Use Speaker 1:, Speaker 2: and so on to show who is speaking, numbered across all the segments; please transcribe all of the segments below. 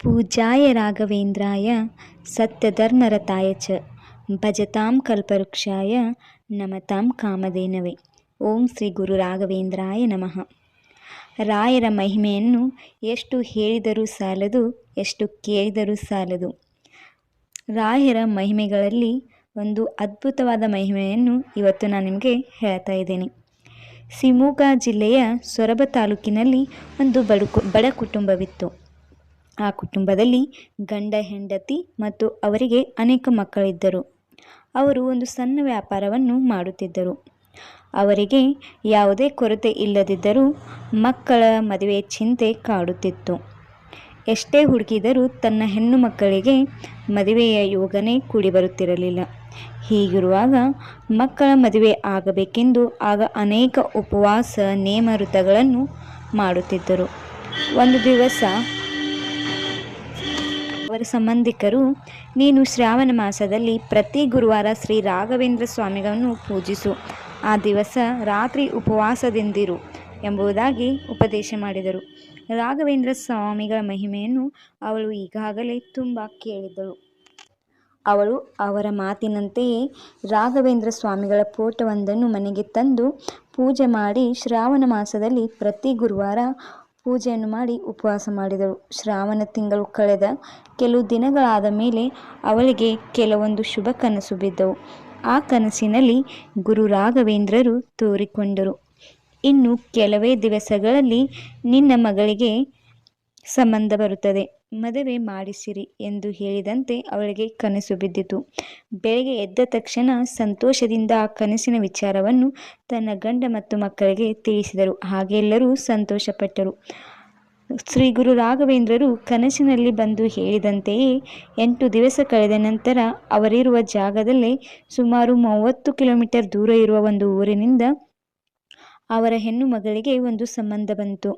Speaker 1: पूजाय राघवेन्द्राय सत्यधर्मरताय च ಭಜತಾಂ ಕಲ್ಪವೃಕ್ಷಾಯ ನಮತಾಂ ಕಾಮಧೇನವೇ ಓಂ ಶ್ರೀ ಗುರು ರಾಘವೇಂದ್ರಾಯ ನಮಃ ರಾಯರ ಮಹಿಮೆಯನ್ನು ಎಷ್ಟು ಹೇಳಿದರೂ ಸಾಲದು ಎಷ್ಟು ಕೇಳಿದರೂ ಸಾಲದು ರಾಯರ ಮಹಿಮೆಗಳಲ್ಲಿ ಒಂದು ಅದ್ಭುತವಾದ ಮಹಿಮೆಯನ್ನು ಇವತ್ತು ನಾನು ನಿಮಗೆ ಹೇಳ್ತಾ ಇದ್ದೇನೆ ಶಿವಮೊಗ್ಗ ಜಿಲ್ಲೆಯ ಸೊರಬ ತಾಲೂಕಿನಲ್ಲಿ ಒಂದು ಬಡು ಬಡ ಕುಟುಂಬವಿತ್ತು ಆ ಕುಟುಂಬದಲ್ಲಿ ಗಂಡ, ಹೆಂಡತಿ ಮತ್ತು ಅವರಿಗೆ ಅನೇಕ ಮಕ್ಕಳಿದ್ದರು. ಅವರು ಒಂದು ಸಣ್ಣ ವ್ಯಾಪಾರವನ್ನು ಮಾಡುತ್ತಿದ್ದರು. ಅವರಿಗೆ ಯಾವುದೇ ಕೊರತೆ ಇಲ್ಲದಿದ್ದರೂ ಮಕ್ಕಳ ಮದುವೆ ಚಿಂತೆ ಕಾಡುತ್ತಿತ್ತು. ಎಷ್ಟೇ ಹುಡುಕಿದರೂ ತನ್ನ ಹೆಣ್ಣು ಮಕ್ಕಳಿಗೆ ಮದುವೆಯ ಯೋಗನೇ ಕೂಡಿ ಬರುತ್ತಿರಲಿಲ್ಲ ಹೀಗಿರುವಾಗ ಮಕ್ಕಳ ಮದುವೆ ಆಗಬೇಕೆಂದು ಆಗ ಅನೇಕ ಉಪವಾಸ ನೇಮ ವೃತಗಳನ್ನು ಮಾಡುತ್ತಿದ್ದರು. ಒಂದು ದಿವಸ ಅವರ ಸಂಬಂಧಿಕರು, ನೀನು ಶ್ರಾವಣ ಮಾಸದಲ್ಲಿ ಪ್ರತಿ ಗುರುವಾರ ಶ್ರೀ ರಾಘವೇಂದ್ರ ಸ್ವಾಮಿಗಳನ್ನು ಪೂಜಿಸು. ಆ ದಿವಸ ರಾತ್ರಿ ಉಪವಾಸದಿಂದಿರು ಎಂಬುದಾಗಿ ಉಪದೇಶ ಮಾಡಿದರು. ರಾಘವೇಂದ್ರ ಸ್ವಾಮಿಗಳ ಮಹಿಮೆಯನ್ನು ಅವಳು ಈಗಾಗಲೇ ತುಂಬ ಕೇಳಿದ್ದಳು. ಅವಳು ಅವರ ಮಾತಿನಂತೆಯೇ ರಾಘವೇಂದ್ರ ಸ್ವಾಮಿಗಳ ಫೋಟೋವೊಂದನ್ನು ಮನೆಗೆ ತಂದು ಪೂಜೆ ಮಾಡಿ ಶ್ರಾವಣ ಮಾಸದಲ್ಲಿ ಪ್ರತಿ ಗುರುವಾರ ಪೂಜೆಯನ್ನು ಮಾಡಿ ಉಪವಾಸ ಮಾಡಿದಳು. ಶ್ರಾವಣ ತಿಂಗಳು ಕಳೆದ ಕೆಲವು ದಿನಗಳಾದ ಮೇಲೆ ಅವಳಿಗೆ ಕೆಲವೊಂದು ಶುಭ ಕನಸು ಬಿದ್ದವು. ಆ ಕನಸಿನಲ್ಲಿ ಗುರು ರಾಘವೇಂದ್ರರು ತೋರಿಕೊಂಡರು. ಇನ್ನು ಕೆಲವೇ ದಿವಸಗಳಲ್ಲಿ ನಿನ್ನ ಮಗಳಿಗೆ ಸಂಬಂಧ ಬರುತ್ತದೆ. ಮದುವೆ ಮಾಡಿಸಿರಿ ಎಂದು ಹೇಳಿದಂತೆ ಅವಳಿಗೆ ಕನಸು ಬಿದ್ದಿತು. ಬೆಳಗ್ಗೆ ಎದ್ದ ತಕ್ಷಣ ಸಂತೋಷದಿಂದ ಆ ಕನಸಿನ ವಿಚಾರವನ್ನು ತನ್ನ ಗಂಡ ಮತ್ತು ಮಕ್ಕಳಿಗೆ ತಿಳಿಸಿದರು. ಹಾಗೆಲ್ಲರೂ ಸಂತೋಷಪಟ್ಟರು. ಶ್ರೀ ಗುರು ರಾಘವೇಂದ್ರರು ಕನಸಿನಲ್ಲಿ ಬಂದು ಹೇಳಿದಂತೆಯೇ ಎಂಟು ದಿವಸ ಕಳೆದ ನಂತರ ಅವರಿರುವ ಜಾಗದಲ್ಲೇ ಸುಮಾರು ಮೂವತ್ತು ಕಿಲೋಮೀಟರ್ ದೂರ ಇರುವ ಒಂದು ಊರಿನಿಂದ ಅವರ ಹೆಣ್ಣು ಮಗಳಿಗೆ ಒಂದು ಸಂಬಂಧ ಬಂತು.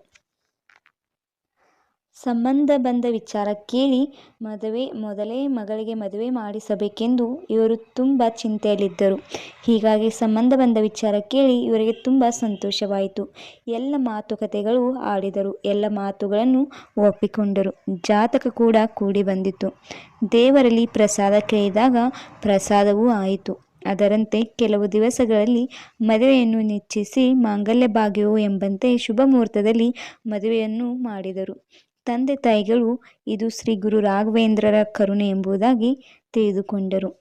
Speaker 1: ಸಂಬಂಧ ಬಂದ ವಿಚಾರ ಕೇಳಿ ಮದುವೆ, ಮೊದಲೇ ಮಗಳಿಗೆ ಮದುವೆ ಮಾಡಿಸಬೇಕೆಂದು ಇವರು ತುಂಬ ಚಿಂತೆಯಲ್ಲಿದ್ದರು. ಹೀಗಾಗಿ ಸಂಬಂಧ ಬಂದ ವಿಚಾರ ಕೇಳಿ ಇವರಿಗೆ ತುಂಬ ಸಂತೋಷವಾಯಿತು. ಎಲ್ಲ ಮಾತುಕತೆಗಳು ಆಡಿದರು. ಎಲ್ಲ ಮಾತುಗಳನ್ನು ಒಪ್ಪಿಕೊಂಡರು. ಜಾತಕ ಕೂಡ ಕೂಡಿ ಬಂದಿತು ದೇವರಲ್ಲಿ ಪ್ರಸಾದ ಕೇಳಿದಾಗ ಪ್ರಸಾದವೂ ಆಯಿತು. ಅದರಂತೆ ಕೆಲವು ದಿವಸಗಳಲ್ಲಿ ಮದುವೆಯನ್ನು ನಿಚ್ಚಿಸಿ ಮಾಂಗಲ್ಯ ಭಾಗ್ಯವು ಎಂಬಂತೆ ಶುಭ ಮುಹೂರ್ತದಲ್ಲಿ ಮದುವೆಯನ್ನು ಮಾಡಿದರು. ತಂದೆ ತಾಯಿಗಳು ಇದು ಶ್ರೀ ಗುರು ರಾಘವೇಂದ್ರರ ಕರುಣೆ ಎಂಬುದಾಗಿ ತಿಳಿದುಕೊಂಡರು.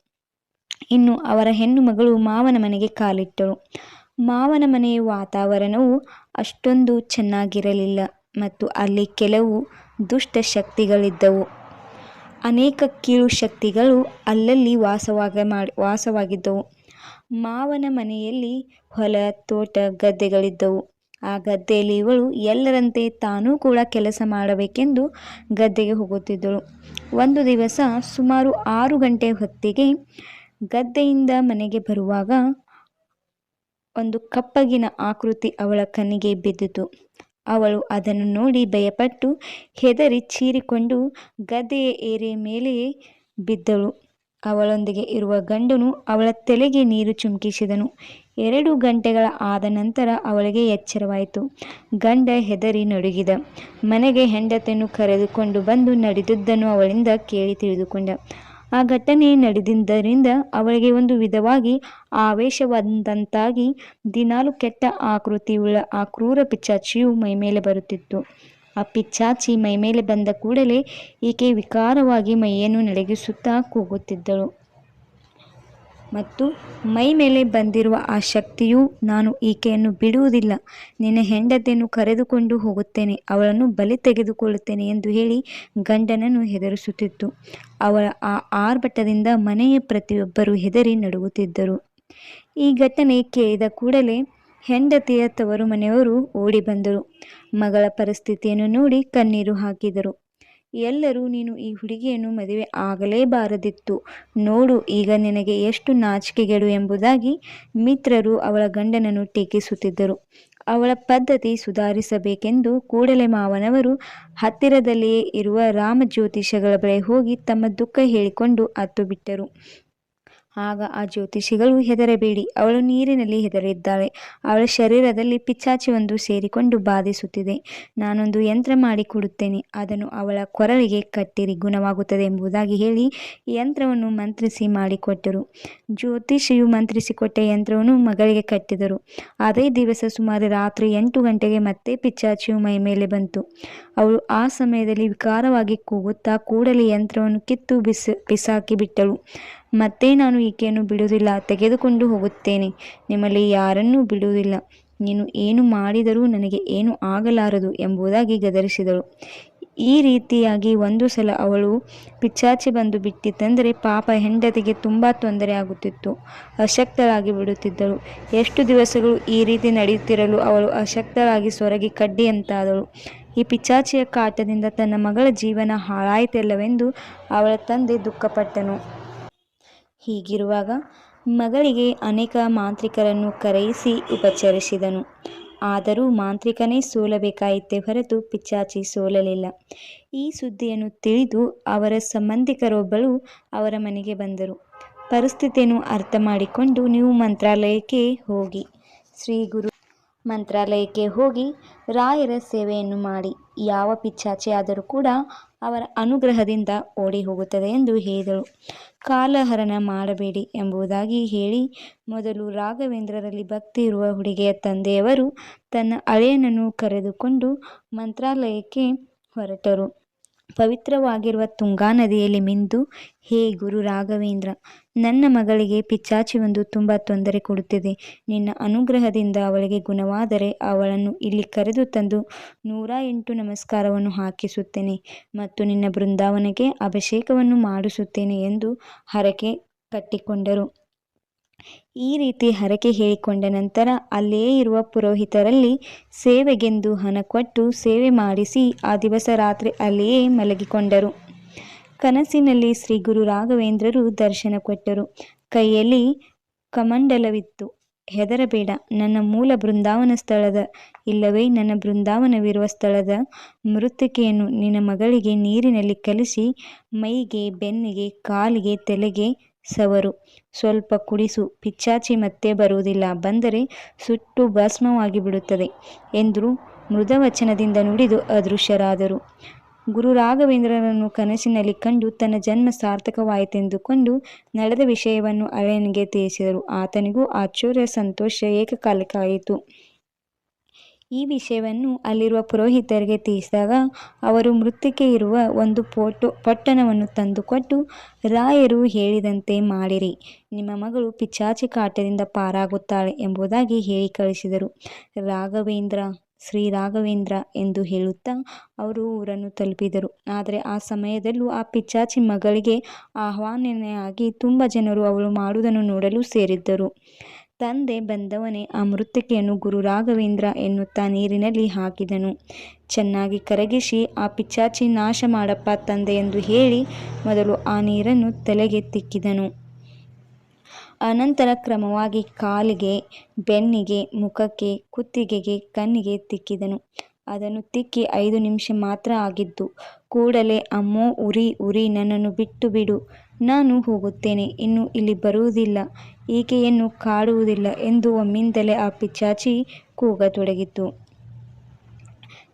Speaker 1: ಇನ್ನು ಅವರ ಹೆಣ್ಣು ಮಗಳು ಮಾವನ ಮನೆಗೆ ಕಾಲಿಟ್ಟರು ಮಾವನ ಮನೆಯ ವಾತಾವರಣವು ಅಷ್ಟೊಂದು ಚೆನ್ನಾಗಿರಲಿಲ್ಲ ಮತ್ತು ಅಲ್ಲಿ ಕೆಲವು ದುಷ್ಟ ಶಕ್ತಿಗಳಿದ್ದವು. ಅನೇಕ ಕೀಳು ಶಕ್ತಿಗಳು ಅಲ್ಲಲ್ಲಿ ವಾಸವಾಗ ಮಾಡಿ, ವಾಸವಾಗಿದ್ದವು. ಮಾವನ ಮನೆಯಲ್ಲಿ ಹೊಲ, ತೋಟ, ಗದ್ದೆಗಳಿದ್ದವು. ಆ ಗದ್ದೆಯಲ್ಲಿ ಇವಳು ಎಲ್ಲರಂತೆ ತಾನೂ ಕೂಡ ಕೆಲಸ ಮಾಡಬೇಕೆಂದು ಗದ್ದೆಗೆ ಹೋಗುತ್ತಿದ್ದಳು. ಒಂದು ದಿವಸ ಸುಮಾರು ಆರು ಗಂಟೆ ಹೊತ್ತಿಗೆ ಗದ್ದೆಯಿಂದ ಮನೆಗೆ ಬರುವಾಗ ಒಂದು ಕಪ್ಪಗಿನ ಆಕೃತಿ ಅವಳ ಕಣ್ಣಿಗೆ ಬಿದ್ದಿತು. ಅವಳು ಅದನ್ನು ನೋಡಿ ಭಯಪಟ್ಟು ಹೆದರಿ ಚೀರಿಕೊಂಡು ಗದ್ದೆಯ ಏರಿಯ ಮೇಲೆಯೇ ಬಿದ್ದಳು. ಅವಳೊಂದಿಗೆ ಇರುವ ಗಂಡನು ಅವಳ ತಲೆಗೆ ನೀರು ಚುಮಕಿಸಿದನು. ಎರಡು ಗಂಟೆಗಳ ಆದ ನಂತರ ಅವಳಿಗೆ ಎಚ್ಚರವಾಯಿತು. ಗಂಡ ಹೆದರಿ ನಡುಗಿದ. ಮನೆಗೆ ಹೆಂಡತಿಯನ್ನು ಕರೆದುಕೊಂಡು ಬಂದು ನಡೆದಿದ್ದನ್ನು ಅವಳಿಂದ ಕೇಳಿ ತಿಳಿದುಕೊಂಡ. ಆ ಘಟನೆ ನಡೆದಿದ್ದರಿಂದ ಅವಳಿಗೆ ಒಂದು ವಿಧವಾಗಿ ಆವೇಶವಾದಂತಾಗಿ ದಿನಾಲು ಕೆಟ್ಟ ಆಕೃತಿಯುಳ್ಳ ಆ ಕ್ರೂರ ಪಿಚಾಚಿಯು ಮೈಮೇಲೆ ಬರುತ್ತಿತ್ತು. ಆ ಪಿಚ್ಚಾಚಿ ಮೈಮೇಲೆ ಬಂದ ಕೂಡಲೇ ಈಕೆ ವಿಕಾರವಾಗಿ ಮೈಯನ್ನು ನಡಗಿಸುತ್ತಾ ಕೂಗುತ್ತಿದ್ದಳು. ಮತ್ತು ಮೈ ಮೇಲೆ ಬಂದಿರುವ ಆ ಶಕ್ತಿಯು ನಾನು ಈಕೆಯನ್ನು ಬಿಡುವುದಿಲ್ಲ. ನಿನ್ನ ಹೆಂಡತಿಯನ್ನು ಕರೆದುಕೊಂಡು ಹೋಗುತ್ತೇನೆ, ಅವಳನ್ನು ಬಲಿ ತೆಗೆದುಕೊಳ್ಳುತ್ತೇನೆ ಎಂದು ಹೇಳಿ ಗಂಡನನ್ನು ಹೆದರಿಸುತ್ತಿತ್ತು. ಅವಳ ಆ ಆರ್ಭಟದಿಂದ ಮನೆಯ ಪ್ರತಿಯೊಬ್ಬರು ಹೆದರಿ ನಡುಗುತ್ತಿದ್ದರು. ಈ ಘಟನೆ ಕೇಳಿದ ಕೂಡಲೇ ಹೆಂಡತಿಯ ತವರು ಮನೆಯವರು ಓಡಿ ಬಂದರು. ಮಗಳ ಪರಿಸ್ಥಿತಿಯನ್ನು ನೋಡಿ ಕಣ್ಣೀರು ಹಾಕಿದರು. ಎಲ್ಲರೂ ನೀನು ಈ ಹುಡುಗಿಯನ್ನು ಮದುವೆ ಆಗಲೇಬಾರದಿತ್ತು. ನೋಡು, ಈಗ ನಿನಗೆ ಎಷ್ಟು ನಾಚಿಕೆಗೆಡು ಎಂಬುದಾಗಿ ಮಿತ್ರರು ಅವಳ ಗಂಡನನ್ನು ಟೀಕಿಸುತ್ತಿದ್ದರು. ಅವಳ ಪದ್ಧತಿ ಸುಧಾರಿಸಬೇಕೆಂದು ಕೂಡಲೇ ಮಾವನವರು ಹತ್ತಿರದಲ್ಲಿಯೇ ಇರುವ ರಾಮ ಜ್ಯೋತಿಷಗಳ ಬಳಿ ಹೋಗಿ ತಮ್ಮ ದುಃಖ ಹೇಳಿಕೊಂಡು ಅತ್ತು ಬಿಟ್ಟರು. ಆಗ ಆ ಜ್ಯೋತಿಷಿಗಳು ಹೆದರಬೇಡಿ. ಅವಳು ನೀರಿನಲ್ಲಿ ಹೆದರಿದ್ದಾಳೆ. ಅವಳ ಶರೀರದಲ್ಲಿ ಪಿಚ್ಚಾಚಿಯೊಂದು ಸೇರಿಕೊಂಡು ಬಾಧಿಸುತ್ತಿದೆ. ನಾನೊಂದು ಯಂತ್ರ ಮಾಡಿ ಕೊಡುತ್ತೇನೆ. ಅದನ್ನು ಅವಳ ಕೊರಳಿಗೆ ಕಟ್ಟಿರಿ. ಗುಣವಾಗುತ್ತದೆ ಎಂಬುದಾಗಿ ಹೇಳಿ ಯಂತ್ರವನ್ನು ಮಂತ್ರಿಸಿ ಮಾಡಿಕೊಟ್ಟರು. ಜ್ಯೋತಿಷಿಯು ಮಂತ್ರಿಸಿಕೊಟ್ಟ ಯಂತ್ರವನ್ನು ಮಗಳಿಗೆ ಕಟ್ಟಿದರು. ಅದೇ ದಿವಸ ಸುಮಾರು ರಾತ್ರಿ ಎಂಟು ಗಂಟೆಗೆ ಮತ್ತೆ ಪಿಚ್ಚಾಚಿಯು ಮೈ ಮೇಲೆ ಬಂತು. ಅವಳು ಆ ಸಮಯದಲ್ಲಿ ವಿಕಾರವಾಗಿ ಕೂಗುತ್ತಾ ಕೂಡಲೇ ಯಂತ್ರವನ್ನು ಕಿತ್ತು ಬಿಸ, ಬಿಸಾಕಿ ಬಿಟ್ಟಳು. ಮತ್ತೆ ನಾನು ಈಕೆಯನ್ನು ಬಿಡುವುದಿಲ್ಲ. ತೆಗೆದುಕೊಂಡು ಹೋಗುತ್ತೇನೆ. ನಿಮ್ಮಲ್ಲಿ ಯಾರನ್ನೂ ಬಿಡುವುದಿಲ್ಲ. ನೀನು ಏನು ಮಾಡಿದರೂ ನನಗೆ ಏನು ಆಗಲಾರದು ಎಂಬುದಾಗಿ ಗದರಿಸಿದಳು. ಈ ರೀತಿಯಾಗಿ ಒಂದು ಸಲ ಅವಳು ಪಿಚ್ಚಾಚಿ ಬಂದು ಬಿಟ್ಟಿತ್ತೆಂದರೆ ಪಾಪ ಹೆಂಡತಿಗೆ ತುಂಬ ತೊಂದರೆ ಆಗುತ್ತಿತ್ತು. ಅಶಕ್ತರಾಗಿ ಬಿಡುತ್ತಿದ್ದಳು. ಎಷ್ಟು ದಿವಸಗಳು ಈ ರೀತಿ ನಡೆಯುತ್ತಿರಲು ಅವಳು ಅಶಕ್ತರಾಗಿ ಸೊರಗಿ ಕಡ್ಡಿಯಂತಾದಳು ಈ ಪಿಚ್ಚಾಚಿಯ ಕಾಟದಿಂದ ತನ್ನ ಮಗಳ ಜೀವನ ಹಾಳಾಯಿತಲ್ಲವೆಂದು ಅವಳ ತಂದೆ ದುಃಖಪಟ್ಟನು. ಹೀಗಿರುವಾಗ ಮಗಳಿಗೆ ಅನೇಕ ಮಾಂತ್ರಿಕರನ್ನು ಕರೆಯಿಸಿ ಉಪಚರಿಸಿದನು. ಆದರೂ ಮಾಂತ್ರಿಕನೇ ಸೋಲಬೇಕಾಯಿತೇ ಹೊರತು ಪಿಚ್ಚಾಚಿ ಸೋಲಲಿಲ್ಲ. ಈ ಸುದ್ದಿಯನ್ನು ತಿಳಿದು ಅವರ ಸಂಬಂಧಿಕರೊಬ್ಬಳು ಅವರ ಮನೆಗೆ ಬಂದರು. ಪರಿಸ್ಥಿತಿಯನ್ನು ಅರ್ಥ ಮಾಡಿಕೊಂಡು ನೀವು ಮಂತ್ರಾಲಯಕ್ಕೆ ಹೋಗಿ. ಶ್ರೀ ಗುರು ಮಂತ್ರಾಲಯಕ್ಕೆ ಹೋಗಿ ರಾಯರ ಸೇವೆಯನ್ನು ಮಾಡಿ. ಯಾವ ಪಿಚ್ಚಾಚಿ ಆದರೂ ಕೂಡ ಅವರ ಅನುಗ್ರಹದಿಂದ ಓಡಿ ಹೋಗುತ್ತದೆ ಎಂದು ಹೇಳಿದಳು. ಕಾಲಹರಣ ಮಾಡಬೇಡಿ ಎಂಬುದಾಗಿ ಹೇಳಿ ಮೊದಲು ರಾಘವೇಂದ್ರರಲ್ಲಿ ಭಕ್ತಿ ಇರುವ ಹುಡುಗಿಯ ತಂದೆಯವರು ತನ್ನ ಅಳೆಯನನ್ನು ಕರೆದುಕೊಂಡು ಮಂತ್ರಾಲಯಕ್ಕೆ ಹೊರಟರು. ಪವಿತ್ರವಾಗಿರುವ ತುಂಗಾ ನದಿಯಲ್ಲಿ ಮಿಂದು, ಹೇ ಗುರು ರಾಘವೇಂದ್ರ ನನ್ನ ಮಗಳಿಗೆ ಪಿಚ್ಚಾಚಿ ಒಂದು ತುಂಬ ತೊಂದರೆ ಕೊಡುತ್ತಿದೆ. ನಿನ್ನ ಅನುಗ್ರಹದಿಂದ ಅವಳಿಗೆ ಗುಣವಾದರೆ ಅವಳನ್ನು ಇಲ್ಲಿ ಕರೆದು ತಂದು ನೂರ ಎಂಟು ನಮಸ್ಕಾರವನ್ನು ಹಾಕಿಸುತ್ತೇನೆ ಮತ್ತು ನಿನ್ನ ಬೃಂದಾವನಕ್ಕೆ ಅಭಿಷೇಕವನ್ನು ಮಾಡಿಸುತ್ತೇನೆ ಎಂದು ಹರಕೆ ಕಟ್ಟಿಕೊಂಡರು. ಈ ರೀತಿ ಹರಕೆ ಹೇಳಿಕೊಂಡ ನಂತರ ಅಲ್ಲೇ ಇರುವ ಪುರೋಹಿತರಲ್ಲಿ ಸೇವೆಗೆಂದು ಹಣ ಕೊಟ್ಟು ಸೇವೆ ಮಾಡಿಸಿ ಆ ದಿವಸ ರಾತ್ರಿ ಅಲ್ಲಿಯೇ ಮಲಗಿಕೊಂಡರು. ಕನಸಿನಲ್ಲಿ ಶ್ರೀ ಗುರು ರಾಘವೇಂದ್ರರು ದರ್ಶನ ಕೊಟ್ಟರು. ಕೈಯಲ್ಲಿ ಕಮಂಡಲವಿತ್ತು. ಹೆದರಬೇಡ. ನನ್ನ ಮೂಲ ಬೃಂದಾವನ ಸ್ಥಳದ, ಇಲ್ಲವೇ ನನ್ನ ಬೃಂದಾವನವಿರುವ ಸ್ಥಳದ ಮೃತ್ತಿಕೆಯನ್ನು ನಿನ್ನ ಮಗಳಿಗೆ ನೀರಿನಲ್ಲಿ ಕಲಿಸಿ, ಮೈಗೆ, ಬೆನ್ನಿಗೆ, ಕಾಲಿಗೆ, ತಲೆಗೆ ಸವರು. ಸ್ವಲ್ಪ ಕುಡಿಸು. ಪಿಚ್ಚಾಚಿ ಮತ್ತೆ ಬರುವುದಿಲ್ಲ. ಬಂದರೆ ಸುಟ್ಟು ಭಸ್ಮವಾಗಿ ಬಿಡುತ್ತದೆ ಎಂದರು. ಮೃದವಚನದಿಂದ ನುಡಿದು ಅದೃಶ್ಯರಾದರು. ಗುರು ರಾಘವೇಂದ್ರರನ್ನು ಕನಸಿನಲ್ಲಿ ಕಂಡು ತನ್ನ ಜನ್ಮ ಸಾರ್ಥಕವಾಯಿತೆಂದುಕೊಂಡು ನಡೆದ ವಿಷಯವನ್ನು ಅಳೆಯನಿಗೆ ತಿಳಿಸಿದರು. ಆತನಿಗೂ ಆಶ್ಚರ್ಯ, ಸಂತೋಷ, ಏಕಕಾಲಕ್ಕಾಯಿತು. ಈ ವಿಷಯವನ್ನು ಅಲ್ಲಿರುವ ಪುರೋಹಿತರಿಗೆ ತಿಳಿಸಿದಾಗ ಅವರು ಮೃತ್ತಿಕೆ ಇರುವ ಒಂದು ಪೋಟೋ, ಪೊಟ್ಟಣವನ್ನು ತಂದುಕೊಟ್ಟು ರಾಯರು ಹೇಳಿದಂತೆ ಮಾಡಿರಿ. ನಿಮ್ಮ ಮಗಳು ಪಿಚಾಚಿ ಕಾಟದಿಂದ ಪಾರಾಗುತ್ತಾಳೆ ಎಂಬುದಾಗಿ ಹೇಳಿ ಕಳಿಸಿದರು. ರಾಘವೇಂದ್ರ ಶ್ರೀ ರಾಘವೇಂದ್ರ ಎಂದು ಹೇಳುತ್ತಾ ಅವರು ಊರನ್ನು ತಲುಪಿದರು. ಆದರೆ ಆ ಸಮಯದಲ್ಲೂ ಆ ಪಿಚ್ಚಾಚಿ ಮಗಳಿಗೆ ಆಹ್ವಾನನೆಯಾಗಿ ತುಂಬ ಜನರು ಅವಳು ಮಾಡುವುದನ್ನು ನೋಡಲು ಸೇರಿದ್ದರು. ತಂದೆ ಬಂದವನೇ ಆ ಮೃತ್ತಿಕೆಯನ್ನು ಗುರು ರಾಘವೇಂದ್ರ ಎನ್ನುತ್ತಾ ನೀರಿನಲ್ಲಿ ಹಾಕಿದನು. ಚೆನ್ನಾಗಿ ಕರಗಿಸಿ ಆ ಪಿಚ್ಚಾಚಿ ನಾಶ ಮಾಡಪ್ಪ ತಂದೆ ಎಂದು ಹೇಳಿ ಮೊದಲು ಆ ನೀರನ್ನು ತಲೆಗೆ ತಿಕ್ಕಿದನು. ಅನಂತರ ಕ್ರಮವಾಗಿ ಕಾಲಿಗೆ, ಬೆನ್ನಿಗೆ, ಮುಖಕ್ಕೆ, ಕುತ್ತಿಗೆಗೆ, ಕಣ್ಣಿಗೆ ತಿಕ್ಕಿದನು. ಅದನ್ನು ತಿಕ್ಕಿ ಐದು ನಿಮಿಷ ಮಾತ್ರ ಆಗಿದ್ದು, ಕೂಡಲೇ, ಅಮ್ಮೋ, ಉರಿ ಉರಿ, ನನ್ನನ್ನು ಬಿಟ್ಟು ಬಿಡು. ನಾನು ಹೋಗುತ್ತೇನೆ. ಇನ್ನು ಇಲ್ಲಿ ಬರುವುದಿಲ್ಲ. ಈಕೆಯನ್ನು ಕಾಡುವುದಿಲ್ಲ ಎಂದು ಒಮ್ಮಿಂದಲೇ ಆ ಪಿಚಾಚಿ ಕೂಗತೊಡಗಿತು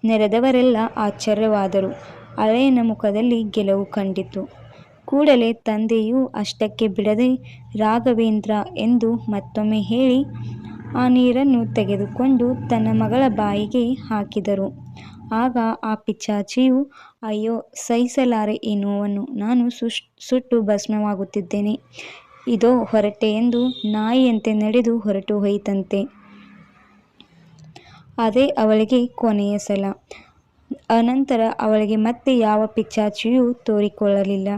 Speaker 1: ನೆರೆದವರೆಲ್ಲ ಆಶ್ಚರ್ಯವಾದರು. ಅಳೆಯನ ಮುಖದಲ್ಲಿ ಗೆಲುವು ಕಂಡಿತು ಕೂಡಲೇ ತಂದೆಯು ಅಷ್ಟಕ್ಕೆ ಬಿಡದೆ, ರಾಘವೇಂದ್ರ ಎಂದು ಮತ್ತೊಮ್ಮೆ ಹೇಳಿ, ಆ ನೀರನ್ನು ತೆಗೆದುಕೊಂಡು ತನ್ನ ಮಗಳ ಬಾಯಿಗೆ ಹಾಕಿದರು. ಆಗ ಆ ಪಿಚಾಚಿಯು, ಅಯ್ಯೋ, ಸಹಿಸಲಾರೆ ಈ ನೋವನ್ನು. ನಾನು ಸುಶ್, ಸುಟ್ಟು ಭಸ್ಮವಾಗುತ್ತಿದ್ದೇನೆ. ಇದೋ ಹೊರಟೆ ಎಂದು ನಾಯಿಯಂತೆ ನಡೆದು ಹೊರಟು ಹೋಯಿತಂತೆ. ಅದೇ ಅವಳಿಗೆ ಕೊನೆಯ ಸಲ. ಅನಂತರ ಅವಳಿಗೆ ಮತ್ತೆ ಯಾವ ಪಿಚ್ಚಾಚಿಯೂ ತೋರಿಕೊಳ್ಳಲಿಲ್ಲ.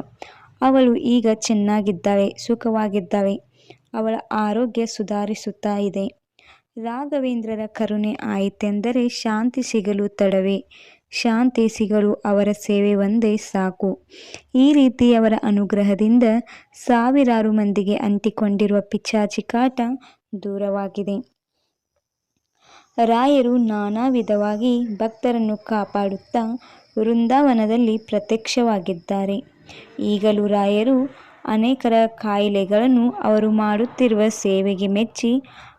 Speaker 1: ಅವಳು ಈಗ ಚೆನ್ನಾಗಿದ್ದಾಳೆ, ಸುಖವಾಗಿದ್ದಾಳೆ. ಅವಳ ಆರೋಗ್ಯ ಸುಧಾರಿಸುತ್ತಾ ಇದೆ. ರಾಘವೇಂದ್ರರ ಕರುಣೆ ಆಯಿತೆಂದರೆ ಶಾಂತಿ ಸಿಗಲು ತಡವೇ. ಶಾಂತಿ ಸಿಗಲು ಅವರ ಸೇವೆ ಒಂದೇ ಸಾಕು. ಈ ರೀತಿ ಅವರ ಅನುಗ್ರಹದಿಂದ ಸಾವಿರಾರು ಮಂದಿಗೆ ಅಂಟಿಕೊಂಡಿರುವ ಪಿಚಾಚಿ ಕಾಟ ದೂರವಾಗಿದೆ. ರಾಯರು ನಾನಾ ವಿಧವಾಗಿ ಭಕ್ತರನ್ನು ಕಾಪಾಡುತ್ತಾ ವೃಂದಾವನದಲ್ಲಿ ಪ್ರತ್ಯಕ್ಷವಾಗಿದ್ದಾರೆ. ಈಗಲೂ ರಾಯರು ಅನೇಕರ ಕಾಯಿಲೆಗಳನ್ನು ಅವರು ಮಾಡುತ್ತಿರುವ ಸೇವೆಗೆ ಮೆಚ್ಚಿ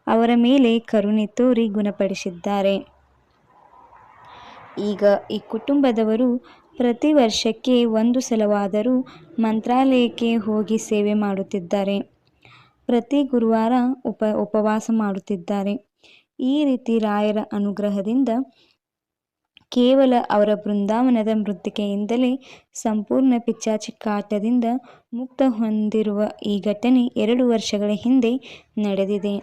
Speaker 1: ಅವರ ಮೇಲೆ ಕರುಣೆ ತೋರಿ ಗುಣಪಡಿಸಿದ್ದಾರೆ. ಈಗ ಈ ಕುಟುಂಬದವರು ಪ್ರತಿ ವರ್ಷಕ್ಕೆ ಒಂದು ಸಲವಾದರೂ ಮಂತ್ರಾಲಯಕ್ಕೆ ಹೋಗಿ ಸೇವೆ ಮಾಡುತ್ತಿದ್ದಾರೆ. ಪ್ರತಿ ಗುರುವಾರ ಉಪ ಉಪವಾಸ ಮಾಡುತ್ತಿದ್ದಾರೆ. ಈ ರೀತಿ ರಾಯರ ಅನುಗ್ರಹದಿಂದ ಕೇವಲ ಅವರ ಬೃಂದಾವನದ ಮೃತ್ತಿಕೆಯಿಂದಲೇ ಸಂಪೂರ್ಣ ಪಿಚ್ಚಾಚಿಕ್ಕಾಟದಿಂದ ಕಾಟದಿಂದ ಮುಕ್ತ ಹೊಂದಿರುವ ಈ ಘಟನೆ ಎರಡು ವರ್ಷಗಳ ಹಿಂದೆ ನಡೆದಿದೆ.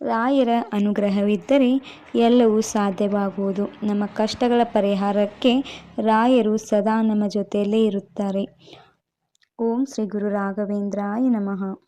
Speaker 1: ರಾಯರ ಅನುಗ್ರಹವಿದ್ದರೆ ಎಲ್ಲವೂ ಸಾಧ್ಯವಾಗುವುದು. ನಮ್ಮ ಕಷ್ಟಗಳ ಪರಿಹಾರಕ್ಕೆ ರಾಯರು ಸದಾ ನಮ್ಮ ಜೊತೆಯಲ್ಲೇ ಇರುತ್ತಾರೆ. ಓಂ ಶ್ರೀ ಗುರು ರಾಘವೇಂದ್ರಾಯ ನಮಃ.